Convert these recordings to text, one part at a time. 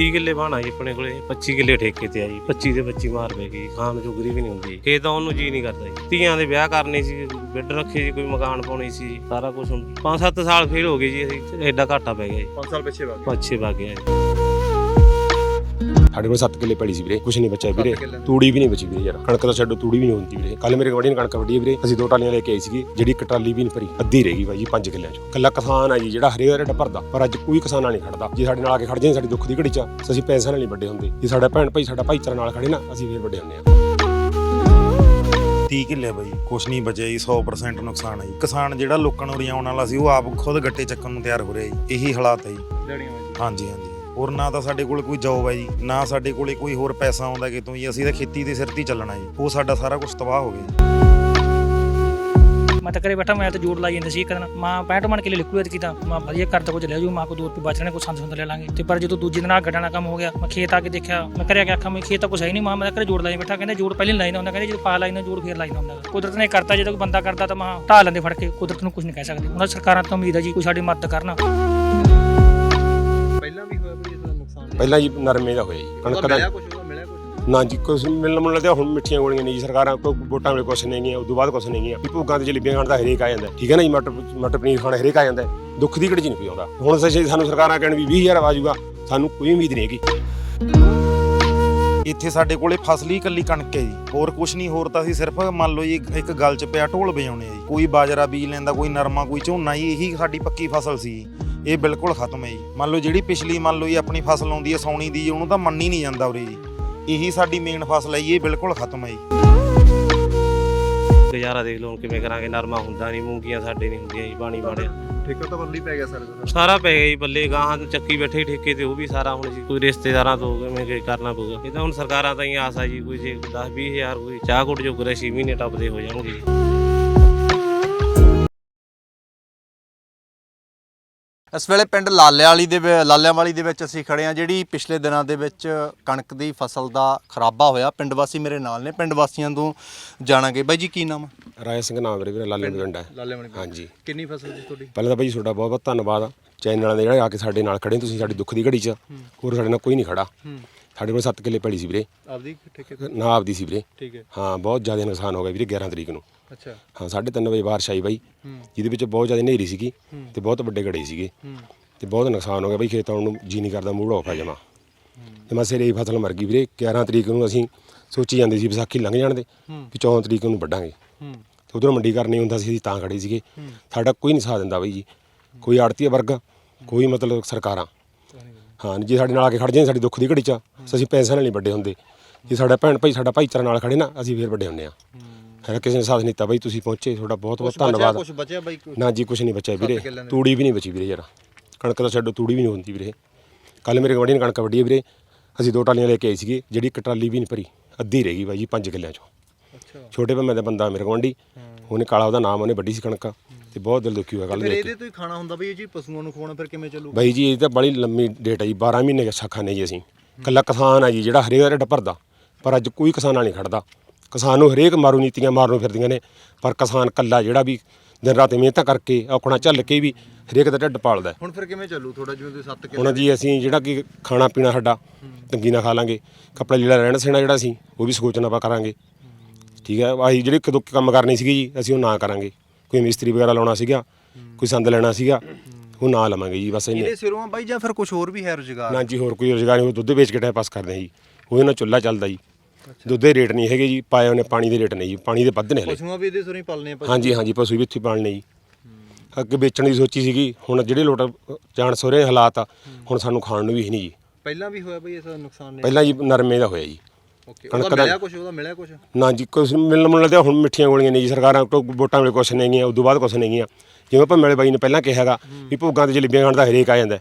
30 ਕਿੱਲੇ ਬਾਣਾ ਜੀ ਆਪਣੇ ਕੋਲੇ 25 ਕਿੱਲੇ ਠੇਕੇ ਤੇ ਆ ਜੀ 25 ਦੇ 25 ਮਾਰ ਪੈ ਗਈ ਖਾਣ ਜੋਗਰੀ ਵੀ ਨਹੀਂ ਹੁੰਦੀ। ਖੇਤ ਆਉਣ ਨੂੰ ਜੀ ਨਹੀਂ ਕਰਦਾ ਜੀ। ਧੀਆਂ ਦੇ ਵਿਆਹ ਕਰਨੇ ਸੀ ਬਿੱਡ ਰੱਖੇ ਜੀ ਕੋਈ ਮਕਾਨ ਪਾਉਣੀ ਸੀ ਸਾਰਾ ਕੁਝ ਹੁਣ 5-7 ਸਾਲ ਫੇਲ ਹੋ ਗਏ ਜੀ ਅਸੀਂ ਐਡਾ ਘਾਟਾ ਪੈ ਗਿਆ ਜੀ। 5 ਸਾਲ ਪਿੱਛੇ ਵਗ ਪੱਛੇ ਵਗ ਗਿਆ ਜੀ ਸਾਡੇ ਕੋਲ 7 ਕਿੱਲੇ ਪੈਲੀ ਸੀ ਵੀਰੇ ਕੁਝ ਨਹੀਂ ਬਚਿਆ ਵੀਰੇ। ਤੂੜੀ ਵੀ ਨਹੀਂ ਬਚੀ ਵੀਰੇ ਯਾਰ ਕਣਕ ਦਾ ਛੱਡੋ ਤੂੜੀ ਵੀ ਨਹੀਂ ਹੁੰਦੀ ਵੀਰੇ। ਕੱਲ ਮੇਰੇ ਗਵਾਂਢੀ ਨੇ ਕਣਕ ਵੱਢੀ ਵੀਰੇ ਅਸੀਂ ਦੋ ਟਾਲੀਆਂ ਲੈ ਕੇ ਆਏ ਸੀਗੀ ਜਿਹੜੀ ਇੱਕ ਟਰਾਲੀ ਵੀ ਨਹੀਂ ਭਰੀ ਅੱਧੀ ਰਹਿ ਗਈ ਬਾਈ ਜੀ 5 ਕਿੱਲਿਆਂ ਚੋਂ। ਕੱਲਾ ਕਿਸਾਨ ਆ ਜੀ ਜਿਹੜਾ ਹਰੇਕ ਰੇਟ ਭਰਦਾ ਪਰ ਅੱਜ ਕੋਈ ਕਿਸਾਨਾਂ ਨਹੀਂ ਖੜਦਾ। ਜੇ ਸਾਡੇ ਨਾਲ ਆ ਕੇ ਖੜ ਜਾਏ ਸਾਡੀ ਦੁੱਖ ਦੀ ਘੜੀ ਚ ਅਸੀਂ ਪੈਸਿਆਂ ਨਾਲ ਨਹੀਂ ਵੱਡੇ ਹੁੰਦੇ। ਜੇ ਸਾਡਾ ਭੈਣ ਭਾਈ ਸਾਡਾ ਭਾਈਚਾਰਾ ਨਾਲ ਖੜੇ ਨਾ ਅਸੀਂ ਫੇਰ ਵੱਡੇ ਹੁੰਦੇ ਆ। 30 ਕਿੱਲੇ ਬਾਈ ਕੁਛ ਨਹੀਂ ਬਚਿਆ ਜੀ 100% ਨੁਕਸਾਨ ਹੈ ਜੀ। ਕਿਸਾਨ ਜਿਹੜਾ ਲੋਕਾਂ ਨੂੰ ਰਿਆਉਣ ਵਾਲਾ ਸੀ ਉਹ ਆਪ ਖੁਦ ਗੱਟੇ ਚੱਕਣ ਨੂੰ ਤਿਆਰ ਹੋ ਰਿਹਾ ਜੀ। ਇਹੀ ਹਾਲਾਤ ਹੈ ਜੀ। ਹਾਂਜੀ ਹਾਂਜੀ। ਹੋਰ ਨਾ ਤਾਂ ਸਾਡੇ ਕੋਲ ਕੋਈ ਜੌਬ ਹੈ ਜੀ, ਨਾ ਸਾਡੇ ਕੋਲੇ ਕੋਈ ਹੋਰ ਪੈਸਾ ਆਉਂਦਾ ਕਿਤੋਂ ਜੀ, ਅਸੀਂ ਤਾਂ ਖੇਤੀ ਦੇ ਸਿਰ ਤੇ ਹੀ ਚੱਲਣਾ ਜੀ। ਉਹ ਸਾਡਾ ਸਾਰਾ ਕੁਝ ਤਬਾਹ ਹੋ ਗਿਆ ਮੈਂ ਤਾਂ ਘਰੇ ਬੈਠਾ, ਮੈਂ ਤਾਂ ਜੋੜ ਲਾਈ ਜਾਂਦੇ ਸੀ ਇੱਕ ਦਿਨ। ਮਾਂ 65 ਮਣ ਕਿਲੇ ਲਿਕੂਇਡ ਕੀਤਾ। ਮਾਂ ਵਧੀਆ ਕਰਦਾ ਕੁਝ ਲੈ ਜੂ ਮਾਂ ਕੋ ਦੋ ਰੁਪਏ ਬਚ ਰਹੇ ਸੰਦ ਸੰਦ ਲੈ ਲਾਂਗੇ। ਤੇ ਪਰ ਜਦੋਂ ਦੂਜੇ ਦਿਨ ਆ ਗੱਡਾਂ ਕੰਮ ਹੋ ਗਿਆ, ਮੈਂ ਖੇਤ ਆ ਕੇ ਦੇਖਿਆ, ਮੈਂ ਘਰੇ ਆ ਕੇ ਆਖਾਂ, ਮੈਂ ਖੇਤ ਤਾਂ ਕੁਝ ਹੈ ਹੀ ਨਹੀਂ, ਮਾਂ, ਮੈਂ ਤਾਂ ਘਰੇ ਜੋੜ ਲਾਈ ਬੈਠਾ, ਕਹਿੰਦੇ ਜੋੜ ਪਹਿਲੇ ਲਾਈਨ ਹੁੰਦਾ, ਕਹਿੰਦੇ ਜਦੋਂ ਪਾ ਲਾਈਨ ਜੋੜ ਫੇਰ ਲਾਈਨ ਹੁੰਦਾ। ਕੁਦਰਤ ਨੇ ਕਰਤਾ, ਜਦੋਂ ਬੰਦਾ ਕਰਦਾ ਤਾਂ ਮਾਂ ਢਾਹ ਲੈਂਦੇ ਫੜ ਕੇ, ਕੁਦਰਤ ਨੂੰ ਕੁਝ ਨਹੀਂ ਕਹਿ ਸਕਦੇ। ਉਹਨਾਂ ਸਰਕਾਰਾਂ ਤੋਂ ਉਮੀਦ ਹੈ ਜੀ, ਕੋਈ ਸਾਡੀ ਮਦਦ ਕਰਨਾ। ਪਹਿਲਾਂ ਜੀ ਨਰਮੇ ਦਾ ਹੋਇਆ ਜੀ ਕਣਕ ਦਾ ਮਿਲਿਆ ਕੁਝ ਮਿਲਿਆ ਕੁਝ ਨਾ ਜੀ ਕੁਛ ਮਿਲਣ ਮੁਲਣ ਤੇ ਹੁਣ ਮਿੱਠੀਆਂ ਗੋਲੀਆਂ ਨਹੀਂ ਜੀ ਸਰਕਾਰਾਂ ਕੋਈ ਵੋਟਾਂ ਵੇਲੇ ਕੁਛ ਨਹੀਂ ਗੀਆਂ ਉਦੋਂ ਬਾਅਦ ਕੁਛ ਨਹੀਂ ਗੀਆਂ। ਭੋਗਾਂ ਤੇ ਜਲੇਬੀਆਂ ਖਾਣ ਦਾ ਹਰੇਕ ਆ ਜਾਂਦਾ ਠੀਕ ਹੈ ਨਾ ਜੀ ਮਟਰ ਮਟਰ ਪਨੀਰ ਖਾਣ ਹਰੇਕ ਆ ਜਾਂਦਾ ਦੁੱਖ ਦੀ ਘੜੀ ਚ ਨਹੀਂ ਕੋਈ ਆਉਂਦਾ। ਹੁਣ ਸੱਚੇ ਸਾਨੂੰ ਸਰਕਾਰਾਂ ਕਹਿਣ ਵੀ 20000 ਆ ਜਾਊਗਾ ਸਾਨੂੰ ਕੋਈ ਉਮੀਦ ਨਹੀਂ ਹੈਗੀ। ਇੱਥੇ ਸਾਡੇ ਕੋਲੇ ਫਸਲੀ ਇਕੱਲੀ ਕਣਕ ਹੈ ਜੀ। ਹੋਰ ਕੁਛ ਨਹੀਂ ਹੋਰ ਤਾਂ ਅਸੀਂ ਸਿਰਫ ਮੰਨ ਲਓ ਜੀ ਇੱਕ ਗੱਲ 'ਚ ਪਿਆ ਢੋਲ ਵਜਾਉਣੇ ਆ ਜੀ। ਕੋਈ ਬਾਜਰਾ ਬੀਜ ਲੈਂਦਾ ਕੋਈ ਨਰਮਾ ਕੋਈ ਝੋਨਾ ਜੀ ਇਹੀ ਸਾਡੀ ਪੱਕੀ ਫਸਲ ਸੀ ਇਹ ਬਿਲਕੁਲ ਖਤਮ ਹੈ ਜੀ। ਮੰਨ ਲਓ ਜਿਹੜੀ ਪਿਛਲੀ ਮੰਨ ਲਓ ਜੀ ਆਪਣੀ ਫਸਲ ਆਉਂਦੀ ਹੈ ਸੌਣੀ ਦੀ ਉਹਨੂੰ ਤਾਂ ਮੰਨੀ ਨਹੀਂ ਜਾਂਦਾ ਉਰੇ ਜੀ। ਇਹੀ ਸਾਡੀ ਮੇਨ ਫਸਲ ਹੈ ਜੀ ਇਹ ਬਿਲਕੁਲ ਖਤਮ ਹੈ ਜੀ। ਗੁਜ਼ਾਰਾ ਦੇਖ ਲਓ ਹੁਣ ਕਿਵੇਂ ਕਰਾਂਗੇ ਨਰਮਾ ਹੁੰਦਾ ਨਹੀਂ ਮੂੰਗੀਆਂ ਸਾਡੇ ਨਹੀਂ ਹੁੰਦੀਆਂ ਜੀ ਪਾਣੀ ਬਾੜਿਆ ਠੇਕਾ ਤਾਂ ਬੰਦੀ ਪੈ ਗਿਆ ਸਾਰੇ ਦਾ ਸਾਰਾ ਪੈ ਗਿਆ ਜੀ ਬੱਲੇ ਗਾਹਾਂ ਨੂੰ ਚੱਕੀ ਬੈਠੇ ਠੇਕੇ ਤੇ ਉਹ ਵੀ ਸਾਰਾ ਹੁਣ ਜੀ ਕੋਈ ਰਿਸ਼ਤੇਦਾਰਾਂ ਤੋਂ ਕਿਵੇਂ ਕੀ ਕਰਨਾ ਪਊਗਾ। ਇਹ ਤਾਂ ਹੁਣ ਸਰਕਾਰਾਂ ਤਾਂ ਹੀ ਆਸ ਆ ਜੀ ਕੋਈ ਜੇ 10 20000 ਕੋਈ ਚਾਹ ਕੁੱਟ ਜੋ ਕਰੇ 6 ਮਹੀਨੇ ਟੱਪਦੇ ਹੋ ਜਾਣਗੇ ਇਸ ਵੇਲੇ ਪਿੰਡ ਲਾਲਿਆਵਾਲੀ ਦੇ ਲਾਲਿਆਵਾਲੀ ਦੇ ਵਿੱਚ ਅਸੀਂ ਖੜੇ ਹਾਂ ਜਿਹੜੀ ਪਿਛਲੇ ਦਿਨਾਂ ਦੇ ਵਿੱਚ ਕਣਕ ਦੀ ਫਸਲ ਦਾ ਖਰਾਬਾ ਹੋਇਆ। ਪਿੰਡ ਵਾਸੀ ਮੇਰੇ ਨਾਲ ਨੇ ਪਿੰਡ ਵਾਸੀਆਂ ਤੋਂ ਜਾਣਾਂਗੇ। ਬਾਈ ਜੀ ਕੀ ਨਾਮ ਰਾਏ ਸਿੰਘ ਨਾਮ ਵੀਰੇ ਲਾਲੇ ਪਿੰਡ ਹੈ। ਲਾਲੇ ਮਣੀ ਹਾਂਜੀ। ਕਿੰਨੀ ਫਸਲ ਸੀ ਤੁਹਾਡੀ? ਪਹਿਲਾਂ ਤਾਂ ਭਾਈ ਤੁਹਾਡਾ ਬਹੁਤ ਬਹੁਤ ਧੰਨਵਾਦ। ਚੈਨਲ ਵਾਲਿਆਂ ਦੇ ਜਿਹੜੇ ਆ ਕੇ ਸਾਡੇ ਨਾਲ ਖੜੇ ਤੁਸੀਂ ਸਾਡੀ ਦੁੱਖ ਦੀ ਘੜੀ 'ਚ। ਹੋਰ ਸਾਡੇ ਨਾਲ ਕੋਈ ਨਹੀਂ ਖੜਾ। ਸਾਡੇ ਕੋਲ 7 ਕਿੱਲੇ ਪੈਲੀ ਸੀ ਵੀਰੇ। ਆਪਦੀ ਠੇਕੇ ਤੇ ਨਾ ਆਪਦੀ ਸੀ ਵੀਰੇ। ਠੀਕ ਹੈ। ਹਾਂ ਬਹੁਤ ਜ਼ਿਆਦਾ ਨੁਕਸਾਨ ਹੋ ਗਿਆ ਵੀਰੇ 11 ਤਰੀਕ ਨੂੰ। ਅੱਛਾ। ਹਾਂ 3:30 ਵਜੇ ਬਾਰਿਸ਼ ਆਈ ਬਾਈ। ਜਿਹਦੇ ਵਿੱਚ ਬਹੁਤ ਜ਼ਿਆਦਾ ਹਨੇਰੀ ਸੀਗੀ ਤੇ ਬਹੁਤ ਵੱਡੇ ਗੜੇ ਸੀਗੇ। ਤੇ ਬਹੁਤ ਨੁਕਸਾਨ ਹੋ ਗਿਆ ਬਾਈ ਖੇਤਾਂ ਨੂੰ ਜੀ ਨਹੀਂ ਕਰਦਾ ਮੂਡ ਆਫ ਆ ਜਮਾ ਤੇ ਮੈਂ ਸਿਰੇ ਹੀ ਫਸਲ ਮਰ ਗਈ ਵੀਰੇ। 11 ਤਰੀਕ ਨੂੰ ਅਸੀਂ ਸੋਚੀ ਜਾਂਦੇ ਸੀ ਵਿਸਾਖੀ ਲੰਘ ਜਾਣ ਦੇ ਵੀ 14 ਤਰੀਕ ਨੂੰ ਵੱਢਾਂਗੇ। ਤੇ ਉਧਰੋਂ ਮੰਡੀ ਕਰਨੀ ਹੁੰਦਾ ਸੀ ਅਸੀਂ ਤਾਂ ਖੜੇ ਸੀਗੇ। ਸਾਡਾ ਕੋਈ ਨਹੀਂ ਸਾਥ ਦਿੰਦਾ ਬਾਈ ਜੀ। ਕੋਈ ਆੜਤੀ ਵਰਗ ਕੋਈ ਮਤਲਬ ਸਰਕਾਰਾਂ। ਹਾਂ ਜੇ ਸਾਡੇ ਨਾਲ ਆ ਕੇ ਖੜ ਜਾਏ ਸਾਡੀ ਦੁੱਖ ਦੀ ਘੜੀ ਚ ਅਸੀਂ ਪੈਸਿਆਂ ਨਾਲ ਨਹੀਂ ਵੱਡੇ ਹੁੰਦੇ। ਜੇ ਸਾਡਾ ਭੈਣ ਭਾਈ ਸਾਡਾ ਭਾਈਚਾਰਾ ਨਾਲ ਖੜੇ ਨਾ ਅਸੀਂ ਫੇਰ ਵੱਡੇ ਹੁੰਦੇ ਆ ਹੈ ਕਿਸੇ ਨੇ ਸਾਥ ਨਹੀਂ ਦਿੱਤਾ ਬਾਈ ਤੁਸੀਂ ਪਹੁੰਚੇ ਤੁਹਾਡਾ ਬਹੁਤ ਬਹੁਤ ਧੰਨਵਾਦ। ਕੁਝ ਬਚਿਆ ਬਾਈ? ਨਾ ਜੀ ਕੁਛ ਨਹੀਂ ਬਚਿਆ ਵੀਰੇ। ਤੂੜੀ ਵੀ ਨਹੀਂ ਬਚੀ ਵੀਰੇ ਯਾਰ। ਕਣਕ ਦਾ ਛੱਡੋ ਤੂੜੀ ਵੀ ਨਹੀਂ ਹੁੰਦੀ ਵੀਰੇ। ਕੱਲ ਮੇਰੇ ਗਵਾਂਢੀ ਨੇ ਕਣਕ ਵੱਢੀ ਹੈ ਵੀਰੇ। ਅਸੀਂ ਦੋ ਟਾਲੀਆਂ ਲੈ ਕੇ ਆਏ ਸੀਗੇ ਜਿਹੜੀ ਇੱਕ ਟਰਾਲੀ ਵੀ ਨਹੀਂ ਭਰੀ। ਅੱਧੀ ਰਹਿ ਗਈ ਬਾਈ ਜੀ 5 ਕਿੱਲਿਆਂ ਚੋਂ। ਅੱਛਾ। ਛੋਟੇ ਪੰਮੇ ਦਾ ਬੰਦਾ ਮੇਰੇ ਗਵਾਂਢੀ ਉਹਨੇ ਕਾਲਾ ਉਹਦਾ ਨਾਮ ਉਹਨੇ ਵੱਢੀ ਸੀ ਕਣਕ ਤੇ ਬਹੁਤ ਦਿਲ ਦੁਖੀ ਹੋਇਆ ਕੱਲ ਫਿਰ ਦੇਖ ਇਹਦੇ ਤੋਂ ਹੀ ਖਾਣਾ ਹੁੰਦਾ ਬਈ ਇਹ ਜੀ ਪਸ਼ੂਆਂ ਨੂੰ ਖਵਾਉਣਾ ਫਿਰ ਕਿਵੇਂ ਚੱਲੂ? ਬਾਈ ਜੀ ਇਹ ਤਾਂ ਬੜੀ ਲੰਮੀ ਡੇਟ ਹੈ ਜੀ 12 ਮਹੀਨੇ ਦਾ ਛੱਖਾ ਨੇ ਜੀ ਅਸੀਂ। ਕੱਲਾ ਕਿਸਾਨ ਆ ਜੀ ਜਿਹੜਾ ਹਰੇਕ ਦਾ ਢਿੱਡ ਭਰਦਾ ਪਰ ਅੱਜ ਕੋਈ ਕਿਸਾਨ ਨਹੀਂ ਖੜਦਾ। ਕਿਸਾਨ ਨੂੰ ਹਰੇਕ ਮਾਰੂ ਨੀਤੀਆਂ ਮਾਰਨ ਨੂੰ ਫਿਰਦੀਆਂ ਨੇ ਪਰ ਕਿਸਾਨ ਕੱਲਾ ਜਿਹੜਾ ਵੀ ਦਿਨ ਰਾਤ ਮਿਹਨਤਾਂ ਕਰਕੇ ਔਕਣਾ ਝੱਲ ਕੇ ਵੀ ਹਰੇਕ ਦਾ ਢਿੱਡ ਪਾਲਦਾ ਹੈ। ਹੁਣ ਫਿਰ ਕਿਵੇਂ ਚੱਲੂ? ਤੁਹਾਡਾ ਜਿਵੇਂ ਤੁਸੀਂ 7 ਕਿਲੋ ਹੁਣ ਜੀ ਅਸੀਂ ਜਿਹੜਾ ਕਿ ਖਾਣਾ ਪੀਣਾ ਸਾਡਾ ਤੰਗੀ ਨਾਲ ਖਾ ਲਾਂਗੇ। ਕੱਪੜਾ ਲੀੜਾ ਰਹਿਣ ਸਹਿਣਾ ਜਿਹੜਾ ਸੀ ਉਹ ਵੀ ਸੋਚਣਾ ਪਾ ਕਰਾਂਗੇ। ਠੀਕ ਹੈ? ਆਹੀ ਜਿਹੜੇ ਕਦੋਂ ਕੰਮ ਕਰਨੀ ਸੀਗੀ ਜੀ ਅਸੀਂ ਉਹ ਨਾ ਕਰਾਂਗੇ। ਕੋਈ ਮਿਸਤਰੀ ਵਗੈਰਾ ਲਾਉਣਾ ਸੀਗਾ ਕੋਈ ਸੰਦ ਲੈਣਾ ਸੀਗਾ ਉਹ ਨਾ ਲਵਾਂਗੇ ਜੀ ਬਸ ਇੰਨੇ। ਇਹਦੇ ਸਿਰੋਂ ਆ ਬਾਈ? ਜਾਂ ਫਿਰ ਕੁਝ ਹੋਰ ਵੀ ਹੈ ਰੁਜ਼ਗਾਰ? ਨਾ ਜੀ ਹੋਰ ਕੋਈ ਰੁਜ਼ਗਾਰ ਨਹੀਂ ਉਹ ਦੁੱਧ ਵੇਚ ਕੇ ਟਾਈਮ ਪਾਸ ਕਰਦੇ ਹਾਂ ਜੀ। ਉਹਦੇ ਨਾਲ ਚੁੱਲ੍ਹਾ ਚੱਲਦਾ ਜੀ। ਦੁੱਧ ਦੇ ਰੇਟ ਨਹੀਂ ਹੈਗੇ ਜੀ ਪਾਏ ਉਹਨੇ ਪਾਣੀ ਦੇ ਰੇਟ ਨਹੀਂ ਜੀ ਪਾਣੀ ਦੇ ਵੱਧ ਨੇ ਹਲੇ। ਪਸ਼ੂਆਂ ਵੀ ਇਹਦੇ ਸਿਰੋਂ ਹੀ ਪਾਲਨੇ ਆ। ਹਾਂਜੀ ਹਾਂਜੀ ਪਸ਼ੂ ਵੀ ਇੱਥੇ ਪਾਲਣੇ ਜੀ। ਅੱਗੇ ਵੇਚਣ ਦੀ ਸੋਚੀ ਸੀਗੀ ਹੁਣ ਜਿਹੜੇ ਲੋਟ ਜਾਣ ਸੋਰੇ ਹਾਲਾਤ ਆ ਹੁਣ ਸਾਨੂੰ ਖਾਣ ਨੂੰ ਵੀ ਹੈ ਨਹੀਂ ਜੀ। ਪਹਿਲਾਂ ਵੀ ਹੋਇਆ ਬਈ ਇਸ ਨੁਕਸਾਨ ਨੇ ਪਹਿਲਾਂ ਜੀ ਨਰਮੇ ਦਾ ਹੋਇਆ ਜੀ। ਓਕੇ ਉਹਦਾ ਮਿਲਿਆ ਕੁਝ ਉਹਦਾ ਮਿਲਿਆ ਕੁਝ ਨਾ ਜੀ ਕੁਛ ਮਿਲਣ ਮੁਲਣ ਤੇ ਹੁਣ ਮਿੱਠੀਆਂ ਗੋਲੀਆਂ ਨਹੀਂ ਜੀ ਸਰਕਾਰਾਂ ਤੋਂ ਵੋਟਾਂ ਵੇਲੇ ਕੁਛ ਨਹੀਂ ਗੀਆਂ ਉਦੋਂ ਬਾਅਦ ਕੁਛ ਨਹੀਂ ਗੀਆਂ ਜਿਵੇਂ ਭੰਮੇਲੇ ਬਾਈ ਨੇ ਪਹਿਲਾਂ ਕਿਹਾ ਹੈਗਾ ਵੀ ਭੋਗਾਂ ਤੇ ਜਲੇਬੀਆਂ ਖਾਣ ਦਾ ਹਰੇਕ ਆ ਜਾਂਦਾ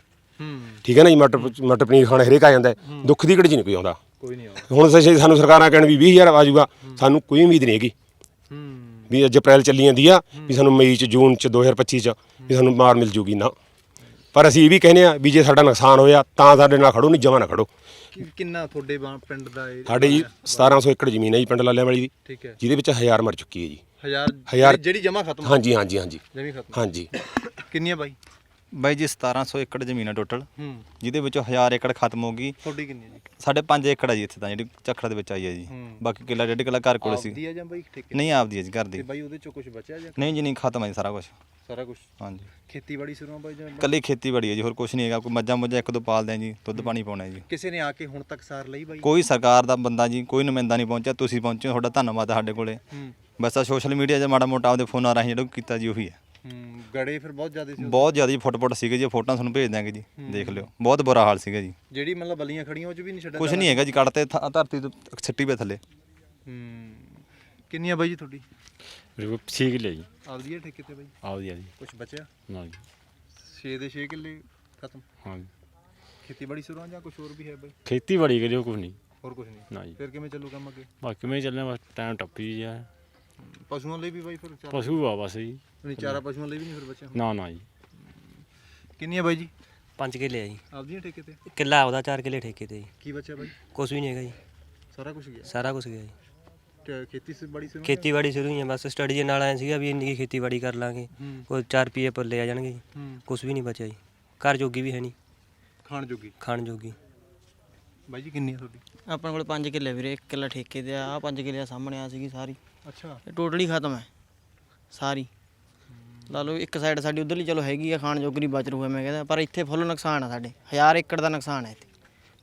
ਠੀਕ ਹੈ ਨਾ ਜੀ ਮਟਰ ਮਟਰ ਪਨੀਰ ਖਾਣ ਹਰੇਕ ਆ ਜਾਂਦਾ ਦੁੱਖ ਦੀ ਘੜੀ ਚ ਨਹੀਂ ਕੋਈ ਆਉਂਦਾ। ਕੋਈ ਨਹੀਂ ਆਉਂਦਾ। ਹੁਣ ਸੱਚੇ ਸਾਨੂੰ ਸਰਕਾਰਾਂ ਕਹਿਣ ਵੀ 20000 ਆ ਜਾਊਗਾ ਸਾਨੂੰ ਕੋਈ ਉਮੀਦ ਨਹੀਂ ਹੈਗੀ। ਵੀ ਅੱਜ ਅਪ੍ਰੈਲ ਚੱਲੀ ਜਾਂਦੀ ਆ ਵੀ ਸਾਨੂੰ ਮਈ ਚ ਜੂਨ ਚ 2025 ਚ ਵੀ ਸਾਨੂੰ ਮਾਰ ਮਿਲ ਜੂਗੀ ਨਾ। ਪਰ ਅਸੀਂ ਇਹ ਵੀ ਕਹਿੰਦੇ ਆ ਵੀ ਜੇ ਸਾਡਾ ਨੁਕਸਾਨ ਹੋਇਆ ਤਾਂ ਸਾਡੇ ਨਾਲ ਖੜੋ ਨਹੀਂ ਜਮਾ ਨਾ ਖੜੋ। ਕਿ- ਕਿੰਨਾ ਤੁਹਾਡੇ ਬਾ- ਪਿੰਡ ਦਾ ਇਹ ਸਾਡੇ ਜੀ 1700 ਏਕੜ ਜ਼ਮੀਨ ਹੈ ਜੀ ਪਿੰਡ ਲਾਲਿਆਂ ਵਾਲੀ ਦੀ ਠੀਕ ਹੈ। ਜਿਹਦੇ ਵਿੱਚ ਹਜ਼ਾਰ ਮਰ ਚੁੱਕੀ ਹੈ ਜੀ। ਹਜ਼ਾਰ ਹਜ਼ਾਰ- ਜਿਹੜੀ- ਜਿਹੜੀ ਜਮਾ ਖਤਮ ਹਾਂਜੀ ਹਾਂਜੀ ਹਾਂਜੀ। ਜਮੀ ਖਤਮ। ਹਾਂਜੀ। ਕਿੰਨੀਆਂ ਬਾਈ? ਬਾਈ ਜੀ 1700 ਏਕੜ ਜ਼ਮੀਨ ਹੈ ਟੋਟਲ ਹੂੰ। ਜਿਹਦੇ ਵਿੱਚੋਂ 1000 ਏਕੜ ਖਤਮ ਹੋ ਗਈ। ਤੁਹਾਡੀ ਕਿੰਨੀ ਹੈ? ਜੀ ਸਾਡੇ 5 ਏਕੜ ਹੈ ਜੀ ਇੱਥੇ ਤਾਂ ਜਿਹੜੀ ਝੱਖੜ ਦੇ ਵਿੱਚ ਆਈ ਹੈ ਜੀ। ਹੂੰ। ਬਾਕੀ ਕਿੱਲਾ ਡੇਢ ਕਿੱਲਾ ਘਰ ਕੋਲ ਸੀ। ਆਪਦੀ ਹੈ ਜਾਂ ਬਾਈ ਠੇਕੇ ਨਹੀਂ ਆਪਦੀ ਹੈ ਜੀ ਘਰ ਤੇ ਦੀ ਬਾਈ ਉਹਦੇ ਚੋਂ ਕੁਝ ਬਚਿਆ ਜਾਂ? ਨਹੀਂ ਜੀ ਨਹੀਂ ਖਤਮ ਹੈ ਜੀ ਸਾਰਾ ਕੁਝ ਸਾਰਾ ਕੁਝ ਹਾਂਜੀ। ਖੇਤੀਬਾੜੀ ਸ਼ੁਰੂ ਆ ਬਾਈ ਜਾਂ ਕੱਲੀ ਖੇਤੀਬਾੜੀ ਹੈ ਜੀ ਹੋਰ ਕੁਝ ਨਹੀਂ ਹੈਗਾ। ਕੋਈ ਮੱਝਾਂ ਮੁੱਝਾਂ ਇੱਕ ਦੋ ਪਾਲਦੇ ਆ ਜੀ ਦੁੱਧ ਪਾਣੀ ਪਾਉਣਾ ਹੈ ਜੀ। ਕਿਸੇ ਨੇ ਆ ਕੇ ਹੁਣ ਤੱਕ ਸਾਰ ਲਈ ਬਾਈ? ਕੋਈ ਸਰਕਾਰ ਦਾ ਬੰਦਾ ਜੀ ਕੋਈ ਨੁਮਾਇੰਦਾ ਨਹੀਂ ਪਹੁੰਚਿਆ। ਤੁਸੀਂ ਪਹੁੰਚੇ ਹੋ, ਤੁਹਾਡਾ ਧੰਨਵਾਦ ਸਾਡੇ ਕੋਲੇ। ਹੂੰ। ਬਸ ਆ ਸੋਸ਼ਲ ਮੀਡੀਆ 'ਤੇ ਮਾੜਾ ਮੋਟਾ ਆਪਦੇ ਫੋਨਾਂ ਰਾਹੀਂ ਜਿਹੜਾ ਕੀਤਾ ਜੀ ਉਹੀ ਹੈ। ਹੂੰ ਗੜੇ ਫਿਰ ਬਹੁਤ ਜ਼ਿਆਦਾ ਸੀ ਬਹੁਤ ਜ਼ਿਆਦਾ ਜੀ ਫੁੱਟ ਫੁੱਟ ਸੀਗੇ ਜੀ ਫੋਟੋਆਂ ਤੁਹਾਨੂੰ ਭੇਜ ਦਿਆਂਗੇ ਜੀ ਦੇਖ ਲਿਓ। ਬਹੁਤ ਬੁਰਾ ਹਾਲ ਸੀਗਾ ਜੀ। ਜਿਹੜੀ ਮਤਲਬ ਬਲੀਆਂ ਖੜੀਆਂ ਉਹ ਚ ਵੀ ਨਹੀਂ ਛੱਡਿਆ ਕੁਝ ਨਹੀਂ ਹੈਗਾ ਜੀ ਕੱਢਤੇ ਥ- ਧਰਤੀ ਤੋਂ ਛੱਟੀ ਪਏ ਥੱਲੇ। ਹੂੰ। ਕਿੰਨੀ ਆ ਬਾਈ ਜੀ ਤੁਹਾਡੀ? ਮੇਰੇ ਕੋਲ 6 ਕਿੱਲੇ ਜੀ। ਆਪਦੀ ਹੈ ਠੇਕੇ ਤੇ ਬਾਈ? ਆਪਦੀ ਆ ਜੀ। ਕੁਝ ਬਚਿਆ? ਨਾ ਜੀ। 6 ਦੇ 6 ਕਿੱਲੇ ਖਤਮ। ਹਾਂ ਜੀ। ਖੇਤੀਬਾੜੀ ਸ਼ੁਰੂ ਆ ਜਾਂ ਕੁਝ ਹੋਰ ਵੀ ਹੈ ਬਾਈ? ਖੇਤੀਬਾੜੀ ਕਰਿਓ ਕੁਝ ਨਹੀਂ। ਹੋਰ ਕੁਝ ਨਹੀਂ। ਨਾ ਜੀ। ਫਿਰ ਕਿਵੇਂ ਚੱਲੂ ਕੰਮ ਅੱਗੇ? ਬਾਕੀ ਮੈਂ ਚੱਲਣਾ ਬਸ ਟਾਈਮ ਟੱਪੀ ਜਾ ਪਸ਼ੂਆਂ ਲਈ ਵੀ ਬਾਈ ਫਿਰ ਚਾਰਾ ਪਸ਼ੂ ਆ ਬਸ ਜੀ। ਨਹੀਂ ਚਾਰਾ ਪਸ਼ੂਆਂ ਲਈ ਵੀ ਨਹੀਂ ਫਿਰ ਬਚਿਆ ਨਾ ਨਾ ਜੀ। ਕਿੰਨੀ ਆ ਬਾਈ ਜੀ? ਪੰਜ ਕਿੱਲੇ ਆ ਜੀ। ਆਪਦੀਆਂ ਠੇਕੇ ਤੇ? ਕਿੱਲਾ ਆਪਦਾ ਚਾਰ ਕਿੱਲੇ ਠੇਕੇ ਤੇ ਜੀ। ਕੀ ਬਚਿਆ ਬਾਈ? ਕੁਛ ਵੀ ਨਹੀਂ ਹੈਗਾ ਜੀ। ਸਾਰਾ ਕੁਝ ਗਿਆ? ਸਾਰਾ ਕੁਝ ਗਿਆ ਜੀ। ਤੇ ਖੇਤੀ ਸੇ ਬੜੀ ਸ਼ੁਰੂ ਖੇਤੀਬਾੜੀ ਸ਼ੁਰੂ ਹੀ ਹੈ ਬਸ ਸਟੱਡੀ ਦੇ ਨਾਲ ਆਇਆ ਸੀਗਾ ਵੀ ਇੰਨੀ ਕੁ ਖੇਤੀਬਾੜੀ ਕਰ ਲਾਂਗੇ। ਹੂੰ। ਕੋਈ 4 ਰੁਪਏ ਪੱਲੇ ਆ ਜਾਣਗੇ ਜੀ। ਹੂੰ। ਕੁਛ ਵੀ ਨਹੀਂ ਬਚਿਆ ਜੀ। ਘਰ ਜੋਗੀ ਵੀ ਹੈ ਨਹੀਂ। ਖਾਣ ਜੋਗੀ? ਖਾਣ ਜੋਗੀ। ਬਾਈ ਜੀ ਕਿੰਨੀ ਆ ਤੁਹਾਡੀ? ਆਪਣੇ ਕੋਲ 5 ਕਿੱਲੇ ਵੀਰੇ 1 ਕਿੱਲਾ ਠੇਕੇ ਤੇ ਆ ਆਹ ਪੰਜ ਕਿੱਲੇ ਆ ਸਾਹਮਣੇ ਆ ਸੀਗੀ ਸਾਰੀ। ਅੱਛਾ। ਇਹ ਟੋਟਲੀ ਖਤਮ ਹੈ ਸਾਰੀ। ਲਾ ਲਓ ਇੱਕ ਸਾਈਡ ਸਾਡੀ ਉਧਰਲੀ ਚਲੋ ਹੈਗੀ ਆ ਖਾਣ ਜੋਗਰੀ ਬਚ ਰੂ ਹੈ ਮੈਂ ਕਹਿੰਦਾ ਪਰ ਇੱਥੇ ਫੁੱਲ ਨੁਕਸਾਨ ਆ ਸਾਡੇ। 1000 ਏਕੜ ਦਾ ਨੁਕਸਾਨ ਹੈ ਇੱਥੇ।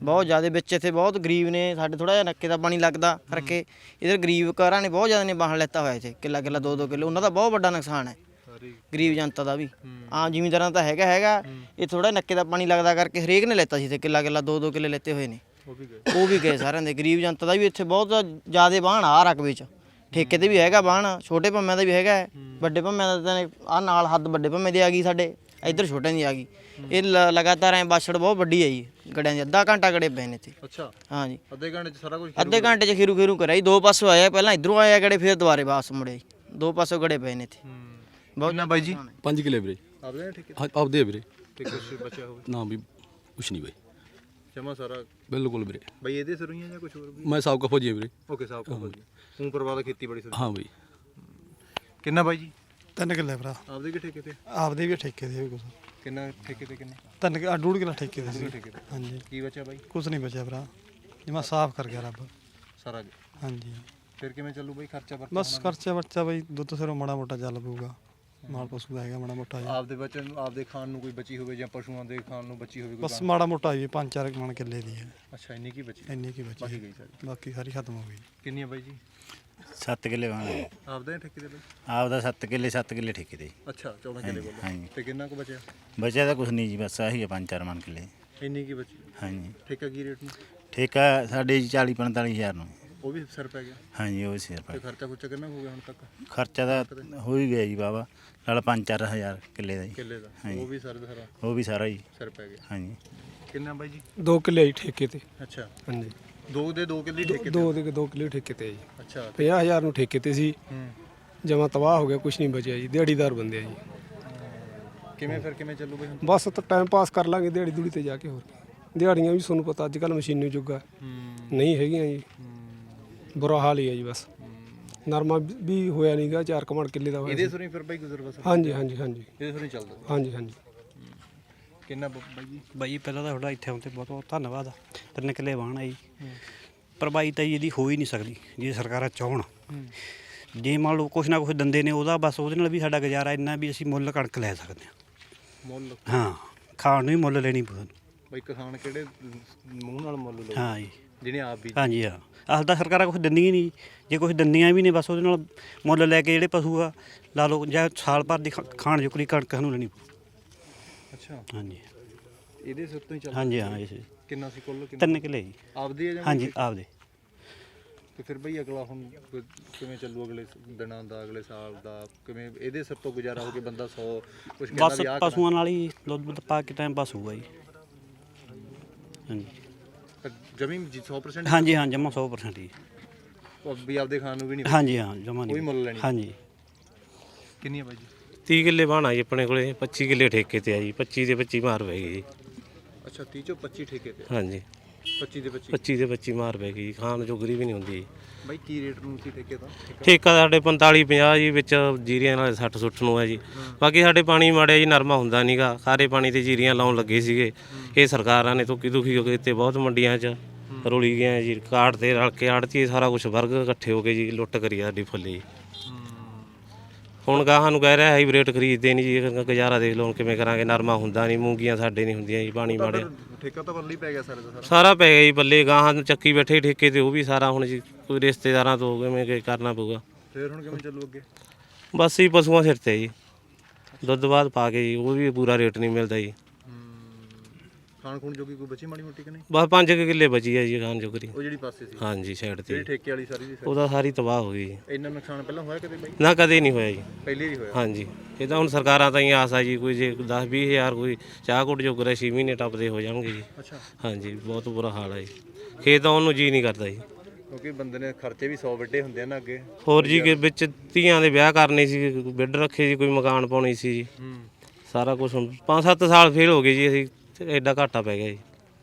ਬਹੁਤ ਜ਼ਿਆਦਾ ਵਿੱਚ ਇੱਥੇ ਬਹੁਤ ਗਰੀਬ ਨੇ ਸਾਡੇ ਥੋੜਾ ਜਿਹਾ ਨੱਕੇ ਦਾ ਪਾਣੀ ਲੱਗਦਾ ਕਰਕੇ ਇਧਰ ਗਰੀਬ ਘਰਾਂ ਨੇ ਬਹੁਤ ਜ਼ਿਆਦਾ ਨੇ ਬਾਹਣ ਲੈਤਾ ਹੋਇਆ ਇੱਥੇ ਕਿੱਲਾ ਕਿੱਲਾ ਦੋ ਦੋ ਕਿੱਲੇ ਉਹਨਾਂ ਦਾ ਬਹੁਤ ਵੱਡਾ ਨੁਕਸਾਨ ਹੈ। ਸਾਰੀ। ਗਰੀਬ ਜਨਤਾ ਦਾ ਵੀ। ਆਮ ਜ਼ਿਮੀਂਦਾਰਾਂ ਦਾ ਤਾਂ ਹੈਗਾ ਹੈਗਾ ਇਹ ਥੋੜਾ ਨੱਕੇ ਦਾ ਪਾਣੀ ਲੱਗਦਾ ਕਰਕੇ ਹਰੇਕ ਨੇ ਲੈਤਾ ਸੀ ਇੱਥੇ ਕਿੱਲਾ ਕਿੱਲਾ ਦੋ ਦੋ ਕਿੱਲੇ ਲੈਤੇ ਹੋਏ ਨੇ। ਉਹ ਵੀ ਗਏ। ਉਹ ਵੀ ਗਏ ਸਾਰਿਆਂ ਦੇ ਗਰੀਬ ਜਨਤਾ ਦਾ ਵੀ ਇੱਥੇ ਬਹੁਤ ਜ਼ਿਆਦਾ ਬਾਣ ਆ ਰਕਬੇ ਚ ਠੇਕੇ ਤੇ ਵੀ ਹੈਗਾ ਬਾਣ ਛੋਟੇ ਭੰਮਿਆਂ ਦਾ ਵੀ ਹੈਗਾ। ਵੱਡੇ ਭੰਮਿਆਂ ਦਾ ਤਾਂ ਆ ਨਾਲ ਹੱਦ ਵੱਡੇ ਭੰਮੇ ਦੀ ਆ ਗਈ ਸਾਡੇ ਇੱਧਰ ਛੋਟਿਆਂ ਦੀ ਆ ਗਈ। ਇਹ ਲਗਾਤਾਰ ਐ ਬਾਛੜ ਬਹੁਤ ਵੱਡੀ ਜੀ ਗੜਿਆਂ ਦੀ ਅੱਧਾ ਘੰਟਾ ਗੜੇ ਪਏ ਨੇ ਇੱਥੇ। ਅੱਛਾ। ਹਾਂ ਜੀ ਅੱਧੇ ਘੰਟੇ ਚ ਸਾਰਾ ਕੁਝ ਅੱਧੇ ਘੰਟੇ ਚ ਖੀਰੂ ਖੀਰੂ ਕਰਾਈ ਦੋ ਪਾਸੋਂ ਆਇਆ ਪਹਿਲਾਂ ਇਧਰੋਂ ਆਇਆ ਗੜੇ ਫਿਰ ਦੁਬਾਰੇ ਵਾਪਸ ਮੁੜੇ ਦੋ ਪਾਸੋਂ ਗੜੇ ਪਏ ਨੇ ਇੱਥੇ। ਬਹੁਤ ਕਿੰਨਾ ਬਾਈ ਜੀ? ਪੰਜ ਕਿੱਲੇ ਵੀਰੇ। ਆਪਦੇ ਨੇ ਠੇਕੇ ਹਾਂ, ਆਪਦੇ ਆ ਵੀਰੇ। ਤੇ ਕੁਝ ਬਚਿਆ ਹੋਵੇ ਨਾ ਵੀ ਕੁਛ ਨਹੀਂ ਬਈ। ਜਮਾ ਸਾਰਾ? ਬਿਲਕੁਲ ਵੀਰੇ। ਬਾਈ ਇਹਦੇ ਸਿਰੋਂ ਹੀ ਆ ਜਾਂ ਕੁਝ ਹੋਰ ਵੀ? ਮੈਂ ਸਭ ਕੋ ਫੌਜੀ ਆ ਵੀਰੇ। ਓਕੇ ਸਾਹਿਬ ਕੋਲ ਜੀ ਹੂੰ ਪਰਵਾਹ ਖੇਤੀਬਾੜੀ ਸਿਰ ਹਾਂ ਬਈ। ਕਿੰਨਾ ਬਾਈ ਜੀ? ਤਿੰਨ ਕਿੱਲੇ ਭਰਾ। ਆਪਦੇ ਕਿ ਠੇਕੇ ਤੇ? ਆਪਦੇ ਵੀ ਠੇਕੇ ਦੇ ਕੁਛ। ਕਿੰਨਾ ਠੇਕੇ ਤੇ ਕਿੰਨਾ? ਤਿੰਨ ਕਿ- ਡੂਢ ਕਿੱਲਾ ਠੇਕੇ ਦੇ ਸੀ। ਠੇਕੇ ਤੇ। ਹਾਂਜੀ। ਕੀ ਬਚਿਆ ਬਾਈ? ਕੁਛ ਨਹੀਂ ਬਚਿਆ ਭਰਾ। ਜਿਵੇਂ ਸਾਫ਼ ਕਰ ਗਿਆ ਰੱਬ। ਸਾਰਾ। ਹਾਂਜੀ। ਫਿਰ ਕਿਵੇਂ ਚੱਲੂ ਬਾਈ ਖਰਚਾ ਵਰਤਾ ਬਸ ਖਰਚਾ ਬੱਚਾ ਬਈ ਦੁੱਧ ਸਿਰੋਂ ਮਾੜਾ ਮੋਟਾ ਚੱਲ ਪਊਗਾ। ਮਾਲ ਪਸ਼ੂ ਦਾ ਹੈਗਾ ਮਾੜਾ ਮੋਟਾ ਜਿਹਾ। ਆਪਦੇ ਬੱਚੇ ਨੂੰ ਆਪਦੇ ਖਾਣ ਨੂੰ ਕੋਈ ਬਚੀ ਹੋਵੇ ਜਾਂ ਪਸ਼ੂਆਂ ਦੇ ਖਾਣ ਨੂੰ ਬਚੀ ਹੋਵੇ ਕੋਈ ਬਸ ਮਾੜਾ ਮੋਟਾ ਹੀ ਪੰਜ ਚਾਰ ਮਣ ਕਿੱਲੇ ਦੀ ਹੈ। ਅੱਛਾ ਇੰਨੀ ਕੀ ਬਚੀ? ਇੰਨੀ ਕੀ ਬਚੀ। ਬਾਕੀ। ਗਈ ਸਾਰੀ। ਬਾਕੀ ਸਾਰੀ ਖਤਮ ਹੋ ਗਈ। ਕਿੰਨੀ ਆ ਬਾਈ ਜੀ? 7 ਕਿੱਲੇ ਵਾਂ ਆਪਦੇ ਨੇ ਠੇਕੇ ਤੇ ਬਾਈ? ਆਪਦਾ 7 ਕਿੱਲੇ 7 ਕਿੱਲੇ ਠੇਕੇ ਤੇ ਅੱਛਾ 14 ਕਿੱਲੇ ਕੋਲ ਹਾਂਜੀ। ਤੇ ਕਿੰਨਾ ਕੁ ਬਚਿਆ? ਬਚਿਆ ਤਾਂ ਕੁਝ ਨਹੀਂ ਜੀ ਬਸ ਆਹੀ ਆ ਪੰਜ ਚਾਰ ਮਨ ਕਿੱਲੇ। ਇੰਨੀ ਕੀ ਬਚੀ? ਹਾਂਜੀ। ਠੇਕਾ ਕੀ ਰੇਟ ਨੂੰ? ਠੇਕਾ ਸਾਡੇ ਜੀ 40 45 ਹਜ਼ਾਰ ਨੂੰ। ਉਹ ਵੀ ਸਿਰ ਪੈ ਗਿਆ। ਹਾਂਜੀ ਉਹ ਸਿਰ ਤੇ ਖਰਚਾ ਖੁਰਚਾ ਕਿੰਨਾ ਕੁ ਹੋ ਗਿਆ ਹੁਣ ਤੱਕ? ਖਰਚਾ ਤਾਂ ਹੋ ਹੀ ਗਿਆ ਜੀ ਬਾਬਾ। ਨਾਲ 5-4 ਹਜ਼ਾਰ ਕਿੱਲੇ ਦਾ ਜੀ। ਕਿੱਲੇ ਦਾ। ਹਾਂਜੀ। ਉਹ ਵੀ ਸਾਰਾ ਦਾ ਸਾਰਾ। ਉਹ ਵੀ ਸਾਰਾ ਜੀ। ਸਿਰ ਪੈ ਗਿਆ। ਹਾਂਜੀ। ਕਿੰਨਾ ਬਾਈ ਜੀ? ਦੋ ਕਿੱਲੇ ਠੇਕੇ ਤੇ। ਅੱਛਾ। ਹਾਂਜੀ। ਦੋ ਦੇ ਦੋ ਕਿੱਲੇ ਠੇਕੇ ਤੇ? ਦੋ ਦੇ ਦੋ ਕਿੱਲੇ ਠੇਕੇ ਤੇ ਜੀ। ਅੱਛਾ। 50000 ਨੂੰ ਠੇਕੇ ਤੇ ਸੀ। ਹੂੰ। ਜਮਾ ਤਬਾਹ ਹੋ ਗਿਆ ਕੁਝ ਨਹੀਂ ਬਚਿਆ ਜੀ। ਦਿਹਾੜੀਦਾਰ ਬੰਦੇ ਆ ਜੀ। ਕਿਵੇਂ ਫਿਰ ਕਿਵੇਂ ਚੱਲੂ ਬਾਈ ਹੁਣ? ਬਸ ਤਾਂ ਟਾਈਮ ਪਾਸ ਕਰ ਲਾਂਗੇ ਦਿਹਾੜੀ ਦੂੜੀ ਤੇ ਜਾ ਕੇ ਹੋਰ। ਕੀ। ਦਿਹਾੜੀਆਂ ਵੀ ਤੁਹਾਨੂੰ ਪਤਾ ਅੱਜ ਕੱਲ ਮਸ਼ੀਨੀ ਯੁੱਗ ਆ। ਹੂੰ। ਨਹੀਂ ਹੈਗੀਆਂ ਜੀ। ਬੁਰਾ ਹਾਲ ਹੀ ਹੈ ਜੀ ਬਸ। ਨਰਮਾ ਵੀ ਹੋਇਆ ਨਹੀਂਗਾ ਚਾਰ ਕਮੜ ਕਿੱਲੇ ਦਾ ਹੋਇਆ ਇਹਦੇ ਸੀ। ਸੁਣੀ ਫਿਰ ਬਾਈ ਗੁਜ਼ਰ ਬਸ ਹਾਂਜੀ ਹਾਂਜੀ ਹਾਂਜੀ। ਇਹਦੇ ਸੁਣੀ ਚੱਲਦਾ। ਹਾਂਜੀ ਹਾਂਜੀ। ਕਿੰਨਾ ਬ- ਬਾਈ ਜੀ? ਬਾਈ ਪਹਿਲਾਂ ਤਾਂ ਤੁਹਾਡਾ ਇੱਥੇ ਆਉਣ ਤੇ ਬਹੁਤ ਬਹੁਤ ਧੰਨਵਾਦ ਤਿੰਨ ਕਿੱਲੇ ਵਾਹਣ ਆਈ। ਪਰ ਬਾਈ ਤਾਂ ਜੀ ਇਹਦੀ ਹੋ ਹੀ ਨਹੀਂ ਸਕਦੀ ਜੇ ਸਰਕਾਰਾਂ ਚਾਹਣ। ਜੇ ਮੰਨ ਲਓ ਕੁਛ ਨਾ ਕੁਛ ਦੰਦੇ ਨੇ ਉਹਦਾ ਬਸ ਉਹਦੇ ਨਾਲ ਵੀ ਸਾਡਾ ਗੁਜ਼ਾਰਾ ਇੰਨਾ ਵੀ ਅਸੀਂ ਮੁੱਲ ਕਣਕ ਲੈ ਸਕਦੇ ਹਾਂ। ਮੁੱਲ? ਹਾਂ ਖਾਣ ਨੂੰ ਵੀ ਮੁੱਲ ਲੈਣੀ ਪਊ ਬਾਈ ਕਿਸਾਨ ਕਿਹੜੇ ਮੂੰਹ ਨਾਲ ਮੁੱਲ ਲਓ ਹਾਂ ਜੀ। ਜਿਹਨੇ ਆਪ ਵੀ ਹਾਂਜੀ ਹਾਂ। ਆਹ ਤਾਂ ਸਰਕਾਰਾਂ ਕੁਛ ਦਿੰਦੀਆਂ ਨਹੀਂ ਜੇ। ਕੁਛ ਦਿੰਦੀਆਂ ਵੀ ਨੇ ਬਸ ਉਹਦੇ ਨਾਲ ਮੁੱਲ ਲੈ ਕੇ ਜਿਹੜੇ ਪਸ਼ੂ ਆ ਲਾ ਲਓ ਜਾਂ ਸਾਲ ਭਰ ਦੀ ਖਾ- ਖਾਣ ਜੁਕਰੀ ਕਣਕ ਸਾਨੂੰ ਲੈਣੀ ਪਊ। ਅੱਛਾ। ਹਾਂਜੀ। ਇਹਦੇ ਸਿਰ ਤੋਂ ਹੀ ਚੱਲਦਾ। ਹਾਂਜੀ ਹਾਂ ਇਸ ਕਿੰਨਾ ਸੀ ਕੁੱਲ ਕਿੰਨਾ? ਤਿੰਨ ਕਿੱਲੇ ਜੀ। ਆਪਦੇ ਆ ਜਾਂ ਹਾਂਜੀ ਆਪਦੇ। ਤੇ ਫਿਰ ਬਈ ਅਗਲਾ ਹੁਣ ਕ- ਕਿਵੇਂ ਚੱਲੂ ਅਗਲੇ ਸ- ਦਿਨਾਂ ਦਾ ਅਗਲੇ ਸਾਲ ਦਾ? ਕਿਵੇਂ ਇਹਦੇ ਸਿਰ ਤੋਂ ਗੁਜ਼ਾਰਾ ਹੋ ਕੇ ਬੰਦਾ 100 ਕੁਝ ਕਹਿੰਦਾ ਬਸ ਵੀ ਆਹ ਪਸ਼ੂਆਂ ਨਾਲ ਹੀ ਦੁੱਧ ਦੁੱਧ ਪਾ ਕੇ ਟਾਈਮ ਪਾਸ ਹੋਊਗਾ ਜੀ। ਹਾਂਜੀ। ਜਮੀਨ ਜੀ 100% ਹਾਂਜੀ ਹਾਂ ਜਮਾ 100% ਜੀ ਉਹ ਵੀ ਆਪਦੇ ਖਾਣ ਨੂੰ ਵੀ ਨਹੀਂ ਹਾਂਜੀ ਹਾਂ ਜਮਾ ਕੋਈ ਨਹੀਂ ਮੁੱਲ ਲੈਣੀ? ਹਾਂਜੀ। ਕਿੰਨੀ ਆ ਬਾਈ ਜੀ? 30 ਕਿੱਲੇ ਬਾਣਾ ਜੀ ਆਪਣੇ ਕੋਲੇ 25 ਕਿੱਲੇ ਠੇਕੇ ਤੇ ਆ ਜੀ 25 ਦੇ 25 ਮਾਰ ਪੈ ਜੀ। ਅੱਛਾ 30 ਚੋਂ 25 ਠੇਕੇ ਤੇ ਹਾਂਜੀ। 25 ਦੇ 25 25 ਦੇ 25 ਮਾਰ ਪੈ ਗਈ ਖਾਣ ਜੋਗਰੀ ਵੀ ਨਹੀਂ ਹੁੰਦੀ। ਬਾਈ ਕੀ ਰੇਟ ਨੂੰ ਸੀ ਠੇਕੇ ਦਾ ਠੇਕਾ? ਸਾਡੇ 45 50 ਜੀ ਵਿੱਚ ਜੀਰੀਆਂ ਨਾਲ 60 ਸੁੱਟ ਨੂੰ ਹੈ ਜੀ। ਬਾਕੀ ਸਾਡੇ ਪਾਣੀ ਮਾੜਿਆ ਜੀ ਨਰਮਾ ਹੁੰਦਾ ਨਹੀਂਗਾ ਸਾਰੇ ਪਾਣੀ ਤੇ ਜੀਰੀਆਂ ਲਾਉਣ ਲੱਗੇ ਸੀਗੇ। ਇਹ ਸਰਕਾਰਾਂ ਨੇ ਤੁਕੀ ਦੁਖੀ ਹੋ ਕੇ ਤੇ ਬਹੁਤ ਮੰਡੀਆਂ 'ਚ। ਰੁਲੀ ਗਏ ਜੀ ਕਾਰਡ ਤੇ ਰਲ ਕੇ ਆੜਤੀ ਸਾਰਾ ਕੁਝ ਵਰਗ ਇਕੱਠੇ ਹੋ ਕੇ ਜੀ ਲੁੱਟ ਕਰੀ ਸਾਡੀ ਫੁੱਲੀ। ਹੁਣ ਗਾਹਾਂ ਨੂੰ ਕਹਿ ਰਿਹਾ ਹਾਈਬ੍ਰਿਡ ਖਰੀਦਦੇ ਨਹੀਂ ਜੀ ਗੁਜ਼ਾਰਾ ਦੇਖ ਲਓ ਹੁਣ ਕਿਵੇਂ ਕਰਾਂਗੇ ਨਰਮਾ ਹੁੰਦਾ ਨਹੀਂ ਮੂੰਗੀਆਂ ਸਾਡੇ ਨਹੀਂ ਹੁੰਦੀਆਂ ਜੀ ਪਾਣੀ ਮਾੜਿਆ। ਠੇਕਾ ਤਾਂ ਹੀ ਪੈ ਗਿਆ ਸਾਰੇ ਦਾ ਸਾਰਾ। ਸਾਰਾ ਪੈ ਗਿਆ ਜੀ ਬੱਲੇ ਗਾਹਾਂ ਨੂੰ ਚੱਕੀ ਬੈਠੇ ਠੇਕੇ ਤੇ ਉਹ ਵੀ ਸਾਰਾ ਹੁਣ ਜੀ ਕੋਈ ਰਿਸ਼ਤੇਦਾਰਾਂ ਤੋਂ ਕਿਵੇਂ ਕਿ ਕਰਨਾ ਪਊਗਾ। ਫੇਰ ਹੁਣ ਕਿਵੇਂ ਚੱਲੂ ਅੱਗੇ? ਬਸ ਹੀ ਪਸ਼ੂਆਂ ਸਿਰ ਤੇ ਜੀ। ਦੁੱਧ ਬਾਅਦ ਪਾ ਕੇ ਜੀ ਉਹ ਵੀ ਪੂਰਾ ਰੇਟ ਨਹੀਂ ਮਿਲਦਾ ਜੀ। ਖਾਣ ਖੂਣ ਜੋਗੀ ਕੋਈ ਬਚੀ ਮਾੜੀ ਮੋਟੀ ਕਿ ਨਹੀਂ? ਬਸ 5 ਕਿੱਲੇ ਬਚੀ ਹੈ ਜੀ ਖਾਨ ਜੋਗਰੀ ਉਹ ਜਿਹੜੀ ਪਾਸੇ ਸੀ। ਹਾਂਜੀ ਸਾਈਡ ਤੇ। ਜਿਹੜੀ ਠੇਕੇ ਵਾਲੀ ਸਾਰੀ ਦੀ। ਉਹਦਾ ਸਾਰੀ ਤਬਾਹ ਹੋ ਗਈ ਇੰਨਾ ਨੁਕਸਾਨ ਪਹਿਲਾਂ ਹੋਇਆ ਕਦੇ ਬਾਈ? ਨਾ ਕਦੇ ਨਹੀਂ ਹੋਇਆ ਜੀ। ਪਹਿਲੇ ਹੀ ਹੋਇਆ। ਹਾਂਜੀ। ਇਹ ਤਾਂ ਹੁਣ ਸਰਕਾਰਾਂ ਤਾਂ ਹੀ ਆਸ ਆ ਜੀ ਕੋਈ ਜੇ 10 20 ਹਜ਼ਾਰ ਕੋਈ ਚਾਹ ਕੁੱਟ ਜੋਗਰਾ 6 ਮਹੀਨੇ ਟੱਪਦੇ ਹੋ ਜਾਣਗੇ ਜੀ। ਅੱਛਾ। ਹਾਂਜੀ ਬਹੁਤ ਬੁਰਾ ਹਾਲ ਹੈ ਜੀ। ਖੇਤ ਆਉਣ ਨੂੰ ਜੀ ਨਹੀਂ ਕਰਦਾ ਜੀ। ਕਿਉਂਕਿ ਬੰਦੇ ਨੇ ਖਰਚੇ ਵੀ 100 ਵੱਡੇ ਹੁੰਦੇ ਆ ਨਾ ਅੱਗੇ। ਹੋਰ ਜੀ ਕਿ ਵਿੱਚ ਧੀਆਂ ਦੇ ਵਿਆਹ ਕਰਨੇ ਸੀ ਬਿੱਡ ਰੱਖੇ ਸੀ ਕੋਈ ਮਕਾਨ ਪਾਉਣੀ ਸੀ ਜੀ। ਹੂੰ। ਸਾਰਾ ਕੁਝ ਹੁਣ 5-7 ਸਾਲ ਫੇਲ ਹੋ ਗਏ ਜੀ ਅਸੀਂ। ਤੇ ਐਡਾ ਘਾਟਾ ਪੈ ਗਿਆ ਜੀ।